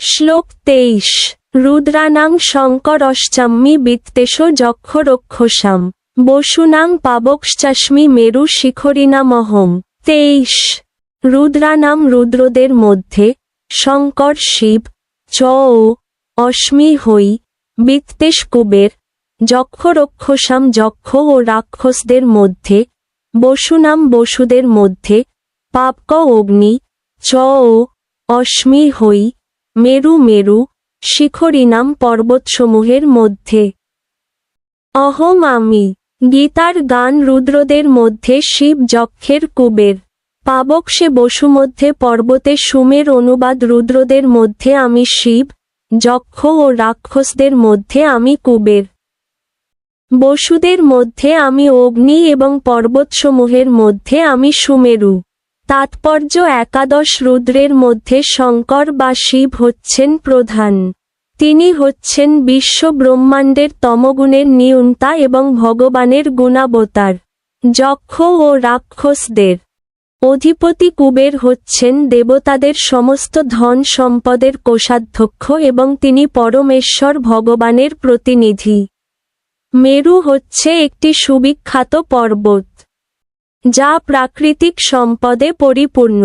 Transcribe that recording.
শ্লোক তেইশ। রুদ্রানাং শঙ্করশ্চাম্মি বিত্তেশ যক্ষ রক্ষসাম বসুনাং পাবকশ্চাস্মি মেরু শিখরিনামহম তেইশ। রুদ্রানাম রুদ্রদের মধ্যে শঙ্কর শিব, চ ও অস্মি হই বিত্তেশ কুবের যক্ষ রক্ষসাম যক্ষ ও রাক্ষসদের মধ্যে, বসুনাম বসুদের মধ্যে, পাপক অগ্নি, চ ও অস্মি হই মেরু মেরু শিখরিনাম পর্বতসমূহের মধ্যে। অহম আমি, গীতার গান রুদ্রদের মধ্যে শিব যক্ষের কুবের। পাবক সে বসু মধ্যে পর্বতে সুমের অনুবাদ রুদ্রদের মধ্যে আমি শিব, যক্ষ ও রাক্ষসদের মধ্যে আমি কুবের। বসুদের মধ্যে আমি অগ্নি এবং পর্বতসমূহের মধ্যে আমি সুমেরু। তাৎপর্য একাদশ রুদ্রের মধ্যে শঙ্কর বা শিব হচ্ছেন প্রধান। তিনি হচ্ছেন বিশ্ব ব্রহ্মাণ্ডের তমগুণের নিয়ন্তা এবং ভগবানের গুণাবতার, যক্ষ ও রাক্ষসদের। অধিপতি কুবের হচ্ছেন দেবতাদের সমস্ত ধন সম্পদের কোষাধ্যক্ষ এবং তিনি পরমেশ্বর ভগবানের প্রতিনিধি। মেরু হচ্ছে একটি সুবিখ্যাত পর্বত। যা প্রাকৃতিক সম্পদে পরিপূর্ণ।